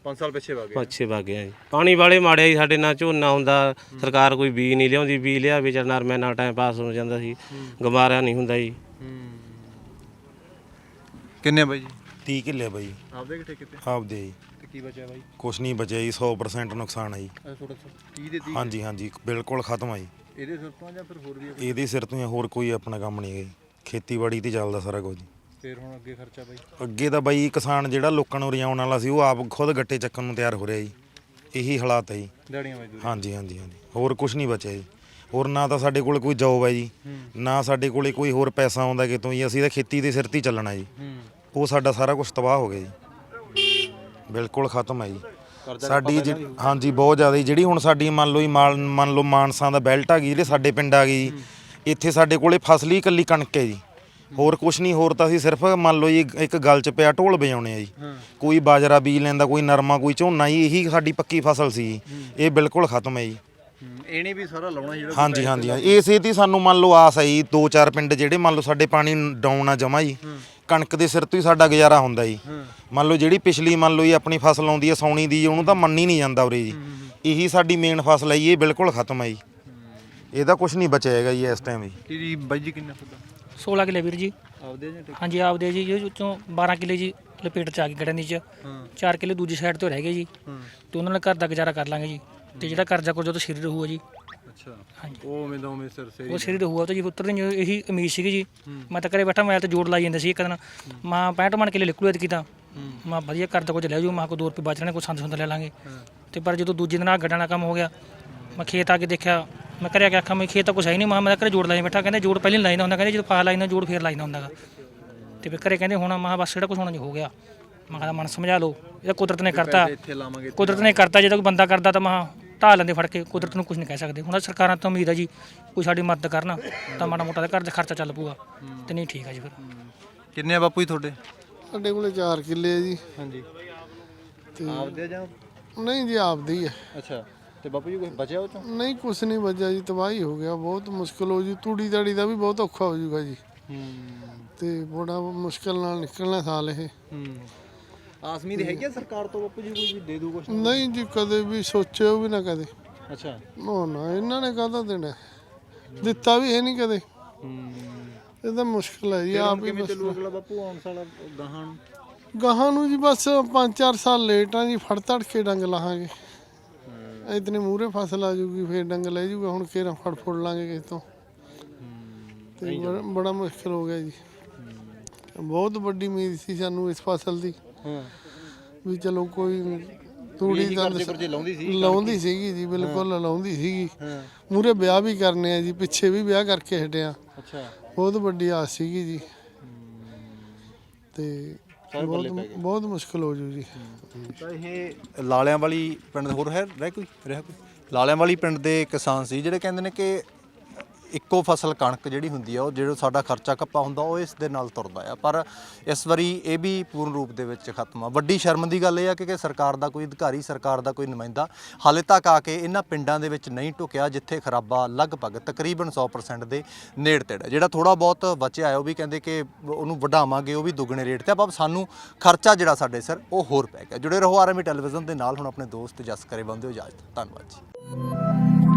5 ਸਾਲ ਪਿੱਛੇ ਵਗ ਪੱਛੇ ਵਗ ਗਿਆ ਜੀ। ਪਾਣੀ ਵਾਲੇ ਮਾੜਿਆ ਜੀ ਸਾਡੇ ਨਾਲ ਝੋਨਾ ਹੁੰਦਾ ਸਰਕਾਰ ਕੋਈ ਬੀਜ ਨਹੀਂ ਲਿਆਉਂਦੀ ਬੀਜ ਲਿਆ ਵਿੱਚ ਨਰਮੇ ਨਾਲ ਟਾਈਮ ਪਾਸ ਹੋ ਜਾਂਦਾ ਸੀ ਗਮਾਰਿਆ ਨਹੀਂ ਹੁੰਦਾ ਜੀ। ਕਿੰਨੇ ਬਾਈ ਜੀ? 30 ਕਿੱਲੇ ਬਾਈ। ਆਪਦੇ ਕਿ ਠੇਕੇ ਤੇ ਆਪਦੇ ਜੀ। ਤੇ ਕੀ ਬਚਿਆ ਬਾਈ? ਕੁਛ ਨਹੀਂ ਬਚਿਆ ਜੀ 100% ਨੁਕਸਾਨ ਹੈ ਜੀ। ਇਹ ਥੋੜਾ ਸਾ 30 ਦੇ 30 ਹਾਂਜੀ ਹਾਂਜੀ ਬਿਲਕੁਲ ਖਤਮ ਆ ਜੀ। ਇਹਦੇ ਸਿਰ ਤੋਂ ਜਾਂ ਫਿਰ ਹੋਰ ਵੀ ਆ? ਇਹਦੇ ਸਿਰ ਤੋਂ ਹੀ ਹੋਰ ਕੋਈ ਆਪਣਾ ਕੰਮ ਨਹੀਂ ਹੈ ਜੀ। ਖੇਤੀਬਾੜੀ ਤੇ ਚੱਲਦਾ ਸਾਰਾ ਕੁਝ ਜੀ। ਫਿਰ ਹੁਣ ਅੱਗੇ ਖਰਚਾ ਬਾਈ? ਅੱਗੇ ਤਾਂ ਬਾਈ ਕਿਸਾਨ ਜਿਹੜਾ ਲੋਕਾਂ ਨੂੰ ਰਜਾਉਣ ਵਾਲਾ ਸੀ ਉਹ ਆਪ ਖੁਦ ਗੱਟੇ ਚੱਕਣ ਨੂੰ ਤਿਆਰ ਹੋ ਰਿਹਾ ਜੀ। ਇਹੀ ਹਾਲਾਤ ਹੈ ਜੀ। ਦਿਹਾੜੀਆਂ ਮਜ਼ਦੂਰੀ ਹਾਂਜੀ ਹਾਂਜੀ ਹਾਂਜੀ। ਹੋਰ ਕੁਝ ਨਹੀਂ ਬਚਿਆ ਜੀ। ਹੋਰ ਨਾ ਤਾਂ ਸਾਡੇ ਕੋਲ ਕੋਈ ਜੌਬ ਹੈ ਜੀ। ਨਾ ਸਾਡੇ ਕੋਲੇ ਕੋਈ ਹੋਰ ਪੈਸਾ ਆਉਂਦਾ ਕਿਤੋਂ ਜੀ। ਅਸੀਂ ਤਾਂ ਖੇਤੀ ਦੇ ਸਿਰ ਤੇ ਹੀ ਚੱਲਣਾ ਜੀ। ਉਹ ਸਾਡਾ ਸਾਰਾ ਕੁਝ ਤਬਾਹ ਹੋ ਗਿਆ ਜੀ। ਬਿਲਕੁਲ ਖਤਮ ਹੈ ਜੀ। ਸਾਡੀ ਜਿ- ਹਾਂਜੀ ਬਹੁਤ ਜ਼ਿਆਦਾ ਜੀ। ਜਿਹੜੀ ਹੁਣ ਸਾਡੀ ਮੰਨ ਲਓ ਜੀ ਮਾਲ ਮੰਨ ਲਓ ਮਾਨਸਾਂ ਦਾ ਬੈਲਟ ਆ ਗਈ ਜਿਹੜੇ ਸਾਡੇ ਪਿੰਡ ਆ ਗਈ ਜੀ। ਇੱਥੇ ਸਾਡੇ ਕੋਲੇ ਫਸਲੀ ਇਕੱਲੀ ਕਣਕ ਹੈ ਜੀ। ਹੋਰ ਕੁਝ ਨਹੀਂ ਹੋਰ ਤਾਂ ਅਸੀਂ ਸਿਰਫ ਮੰਨ ਲਓ ਜੀ ਇੱਕ ਗੱਲ ਚ ਪਿਆ ਢੋਲ ਵਜਾਉਣੇ ਆ ਜੀ। ਕੋਈ ਬਾਜਰਾ ਬੀਜ ਲੈਂਦਾ ਕੋਈ ਨਰਮਾ ਕੋਈ ਝੋਨਾ ਜੀ ਇਹੀ ਸਾਡੀ ਪੱਕੀ ਫਸਲ ਸੀ ਜੀ। ਇਹ ਬਿਲਕੁਲ ਖਤਮ ਹੈ ਜੀ। ਇਹਨੇ ਵੀ ਸਾਰਾ ਲਾਉਣਾ ਜਿਹੜਾ ਹਾਂਜੀ ਹਾਂਜੀ ਹਾਂਜੀ। ਇਸੇ ਤੇ ਸਾਨੂੰ ਮੰਨ ਲਓ ਆਸ ਹੈ ਜੀ ਦੋ ਚਾਰ ਪਿੰਡ ਜਿਹੜੇ ਮੰਨ ਲਓ ਸਾਡੇ ਪਾਣੀ ਡਾਊਨ ਆ ਜਮਾ ਜੀ ਕਣਕ ਦੇ ਸਿਰ ਤੋਂ ਹੀ ਸਾਡਾ ਗੁਜ਼ਾਰਾ ਹੁੰਦਾ ਜੀ। ਮੰਨ ਲਓ ਜਿਹੜੀ ਪਿਛਲੀ ਮੰਨ ਲਓ ਜੀ ਆਪਣੀ ਫਸਲ ਆਉਂਦੀ ਹੈ ਸੌਣੀ ਦੀ ਉਹਨੂੰ ਤਾਂ ਮੰਨੀ ਨਹੀਂ ਜਾਂਦਾ ਉਰੇ ਜੀ। ਇਹੀ ਸਾਡੀ ਮੇਨ ਫਸਲ ਹੈ ਜੀ ਇਹ ਬਿਲਕੁਲ ਖਤਮ ਹੈ ਜੀ। ਇਹਦਾ ਕੁਝ ਨਹੀਂ ਬਚਿਆ ਹੈਗਾ ਜੀ ਇਸ ਟਾਈਮ ਜੀ। ਬਾਈ ਜੀ ਕਿੰਨਾ ਤੁਹਾਡਾ 16 ਕਿੱਲੇ ਵੀਰ ਜੀ। ਆਪਦੇ ਜਾਂ ਠੇਕੇ ਹਾਂਜੀ ਆਪਦੇ ਜੀ ਇਹ ਵਿੱਚੋਂ 12 ਕਿੱਲੇ ਜੀ ਲਪੇਟ ਚ ਆ ਗਏ ਗੜਨ ਦੀ ਚ। ਹਾਂ। 4 ਕਿੱਲੇ ਦੂਜੀ ਸਾਈਡ ਤੋਂ ਰਹਿ ਗਏ ਜੀ। ਹਾਂ। ਤੇ ਉਹਨਾਂ ਨਾਲ ਘਰ ਦਾ ਗੁਜ਼ਾਰਾ ਕਰ ਲਾਂਗੇ ਜੀ। ਤੇ ਜਿਹੜਾ ਕਰਜ਼ਾ ਕੋ ਜਦੋਂ ਸਿਰ ਰਹੂਗਾ ਜੀ। ਅੱਛਾ। ਹਾਂਜੀ। ਉਹ ਉਵੇਂ ਦਾ ਉਵੇਂ ਸਿਰ ਉਹ ਸਿਰ ਰਹੂਗਾ। ਤਾਂ ਜੀ ਪੁੱਤਰ ਦੀ ਇਹੀ ਉਮੀਦ ਸੀਗੀ ਜੀ। ਮੈਂ ਤਾਂ ਘਰੇ ਬੈਠਾ ਮੈਂ ਤਾਂ ਜੋੜ ਲਾਈ ਜਾਂਦਾ ਸੀ ਇੱਕ ਦਿਨ। ਮਾਂ 65 ਮਣ ਕਿੱਲੇ ਲਿਕਲੂ ਐਤਕੀ ਤਾਂ। ਮਾਂ ਵਧੀਆ ਕਰਦਾ ਕੁਝ ਲੈ ਜਾਊ ਮਾਂ ਕੋ 2 ਰੁਪਏ ਬਚ ਨੇ ਕੋਈ ਸੰਦ ਸੰਦ ਲੈ ਲਾਂਗੇ। ਤੇ ਪਰ ਜਦੋਂ ਦੂਜੇ ਦਿਨ ਆ ਗੱਡਾਂ ਦਾ ਕੰਮ ਹੋ ਗਿਆ ਮੈਂ ਖੇਤ ਆ ਕੇ ਦੇਖਿਆ ਮੈਂ ਕਰਿਆ ਕਿ ਆਖਾਂ ਮੈਂ ਖੇਤ ਤਾਂ ਕੁਛ ਹੈ ਨਹੀਂ ਮਾਂ ਮੈਂ ਘਰੇ ਜੋੜ ਲਾਈ ਬੈਠਾ। ਕਹਿੰਦੇ ਜੋੜ ਪਹਿਲਾਂ ਲਾਈਦਾ ਹੁੰਦਾ। ਕਹਿੰਦੇ ਜਦੋਂ ਪਾ ਲਾਈਦਾ ਜੋੜ ਫੇਰ ਲਾਈਦਾ ਹੁੰਦਾਗਾ ਤੇ ਫਿਰ ਘਰੇ ਕਹਿੰਦੇ ਹੁਣ ਮਾਂ ਬਸ ਜਿਹੜਾ ਕੁਛ ਹੋਣਾ ਜੀ ਹੋ ਗਿਆ। ਮੈਂ ਕਹਿੰਦਾ ਮਨ ਸਮਝਾ ਲਓ ਇਹ ਕੁਦਰਤ ਨੇ ਕਰਤਾ। ਇੱਥੇ ਲਾਵਾਂਗੇ ਕੁਦਰਤ ਨੇ ਕਰਤਾ ਜਦੋਂ ਕੋਈ ਬੰਦਾ ਕਰਦਾ ਤਾਂ ਮਾਂ ਢਾਹ ਲੈਂਦੇ ਫੜ ਕੇ ਕੁਦਰਤ ਨੂੰ ਕੁਝ ਨਹੀਂ ਕਹਿ ਸਕਦੇ। ਹੁਣ ਸਰਕਾਰਾਂ ਤੋਂ ਉਮੀਦ ਹੈ ਜੀ ਕੋਈ ਸਾਡੀ ਮਦਦ ਕਰਨ ਤਾਂ ਮਾੜਾ ਮੋਟਾ ਤਾਂ ਘਰ ਦਾ ਖਰਚਾ ਚੱਲ ਪੂਗਾ ਤੇ ਨਹੀਂ ਠੀਕ ਹੈ ਜੀ ਫਿਰ। ਕਿੰਨੇ ਆ ਬਾਪੂ ਜੀ ਤੁਹਾਡੇ? ਸਾਡੇ ਕੋਲੇ 4 ਕਿੱਲੇ ਆ ਜੀ। ਹਾਂਜੀ। ਤੇ ਆਪਦੇ ਜਾਂ? ਨਹੀਂ ਜੀ ਆਪਦੀ ਹੀ ਹੈ ਅੱਛਾ। ਤੇ ਬਾਪੂ ਜੀ ਕੋਈ ਬਚਿਆ ਉਹ ਚੋਂ? ਨਹੀਂ ਕੁਛ ਨਹੀਂ ਬਚਿਆ ਜੀ ਤਬਾਹੀ ਹੋ ਗਿਆ ਬਹੁਤ ਮੁਸ਼ਕਲ ਹੋ ਜੀ। ਤੂੜੀ ਤਾੜੀ ਦਾ ਵੀ ਬਹੁਤ ਔਖਾ ਹੋ ਜੂਗਾ ਜੀ। ਹੂੰ। ਤੇ ਬੜਾ ਮੁਸ਼ਕਲ ਨਾਲ ਨਿਕਲਣਾ ਸਾਲ ਇਹ। ਹੂੰ। ਆਸਮੀ ਦੀ ਹੈਗੀ ਆ ਸਰਕਾਰ ਤੋਂ ਬਾਪੂ ਜੀ ਕੋਈ ਵੀ ਦੇ ਦੂ ਕੁਛ? ਨਹੀਂ ਜੀ ਕਦੇ ਵੀ ਸੋਚਿਓ ਵੀ ਨਾ ਕਦੇ। ਅੱਛਾ। ਨਾ ਨਾ ਇਹਨਾਂ ਨੇ ਕਾਹਦਾ ਦੇਣਾ? ਦਿੱਤਾ ਵੀ ਹੈ ਨਹੀਂ ਕਦੇ। ਹੂੰ। ਇਹ ਤਾਂ ਮੁਸ਼ਕਲ ਹੈ ਜੀ ਆਪ ਹੀ ਕਿਵੇਂ ਬਸ ਚੱਲੂ ਅਗਲਾ ਬਾਪੂ ਆਉਣ ਸਾਲਾ ਗਾਹਾਂ ਨੂੰ? ਗਾਹਾਂ ਨੂੰ ਜੀ ਬਸ 5-4 ਸਾਲ ਲੇਟ ਆ ਜੀ ਫੜ ਤੜ ਕੇ ਡੰਗ ਲਾਹਾਂਗੇ। ਇਤਨੇ ਮੂਰੇ ਫਸਲ ਆ ਜੂਗੀ ਫੇਰ ਡੰਗ ਲੈ ਜੂਗਾ ਹੁਣ ਕਿਹੜਾ ਫੜ ਫੁੜ ਲਾਂਗੇ ਕਿਸੇ ਤੋਂ। ਤੇ ਬੜਾ- ਬੜਾ ਮੁਸ਼ਕਲ ਹੋ ਗਿਆ ਜੀ। ਬਹੁਤ ਵੱਡੀ ਉਮੀਦ ਸੀ ਸਾਨੂੰ ਇਸ ਫਸਲ ਦੀ। ਹਾਂ। ਵੀ ਚਲੋ ਕੋਈ ਤੂੜੀ ਦਾ ਕਰਜ਼ੇ ਲਾਉਂਦੀ ਸੀ ਲਾਉਂਦੀ ਸੀਗੀ ਜੀ ਬਿਲਕੁਲ ਲਾਉਂਦੀ ਸੀਗੀ। ਹਾਂ। ਮੂਰੇ ਵਿਆਹ ਵੀ ਕਰਨੇ ਆ ਜੀ ਪਿੱਛੇ ਵੀ ਵਿਆਹ ਕਰਕੇ ਹਟਿਆ ਅੱਛਾ। ਬਹੁਤ ਵੱਡੀ ਆਸ ਸੀਗੀ ਜੀ। ਤੇ ਬਹੁਤ ਬਹੁਤ ਮੁਸ਼ਕਲ ਹੋ ਜੂ ਜੀ। ਤਾਂ ਇਹ ਲਾਲਿਆਂ ਵਾਲੀ ਪਿੰਡ ਹੋਰ ਹੈ? ਰਹਿ ਕੋਈ ਰਿਹਾ ਕੋਈ। ਲਾਲਿਆਂ ਵਾਲੀ ਪਿੰਡ ਦੇ ਕਿਸਾਨ ਸੀ ਜਿਹੜੇ ਕਹਿੰਦੇ ਨੇ ਕਿ ਇੱਕੋ ਫਸਲ ਕਣਕ ਜਿਹੜੀ ਹੁੰਦੀ ਆ ਉਹ ਜਿਹੜਾ ਸਾਡਾ ਖਰਚਾ ਕੱਪਾ ਹੁੰਦਾ ਉਹ ਇਸ ਦੇ ਨਾਲ ਤੁਰਦਾ ਆ। ਪਰ ਇਸ ਵਾਰੀ ਇਹ ਵੀ ਪੂਰਨ ਰੂਪ ਦੇ ਵਿੱਚ ਖਤਮ ਆ। ਵੱਡੀ ਸ਼ਰਮ ਦੀ ਗੱਲ ਇਹ ਆ ਕਿ ਕਿ ਸਰਕਾਰ ਦਾ ਕੋਈ ਅਧਿਕਾਰੀ ਸਰਕਾਰ ਦਾ ਕੋਈ ਨੁਮਾਇੰਦਾ ਹਾਲੇ ਤੱਕ ਆ ਕੇ ਇਹਨਾਂ ਪਿੰਡਾਂ ਦੇ ਵਿੱਚ ਨਹੀਂ ਟੁਕਿਆ ਜਿੱਥੇ ਖਰਾਬਾ ਲਗਭਗ ਤਕਰੀਬਨ 100% ਦੇ ਨੇੜ ਤੇੜ ਹੈ ਜਿਹੜਾ ਥੋੜਾ ਬਹੁਤ ਬਚਿਆ ਹੈ ਉਹ ਵੀ ਕਹਿੰਦੇ ਕਿ ਉਹਨੂੰ ਵਧਾਵਾਂਗੇ ਉਹ ਵੀ ਦੁੱਗਣੇ ਰੇਟ ਤੇ ਆ, ਪਰ ਸਾਨੂੰ ਖਰਚਾ ਜਿਹੜਾ ਸਾਡੇ ਸਿਰ ਉਹ ਹੋਰ ਪੈ ਗਿਆ। ਜੁੜੇ ਰਹੋ ਆਰਮੀ ਟੈਲੀਵਿਜ਼ਨ ਦੇ ਨਾਲ ਹੁਣ ਆਪਣੇ ਦੋਸਤ ਜਸ ਕਰੇ ਬੰਦੇ ਹੋ ਇਜਾਜ਼ਤ। ਧੰਨਵਾਦ ਜੀ।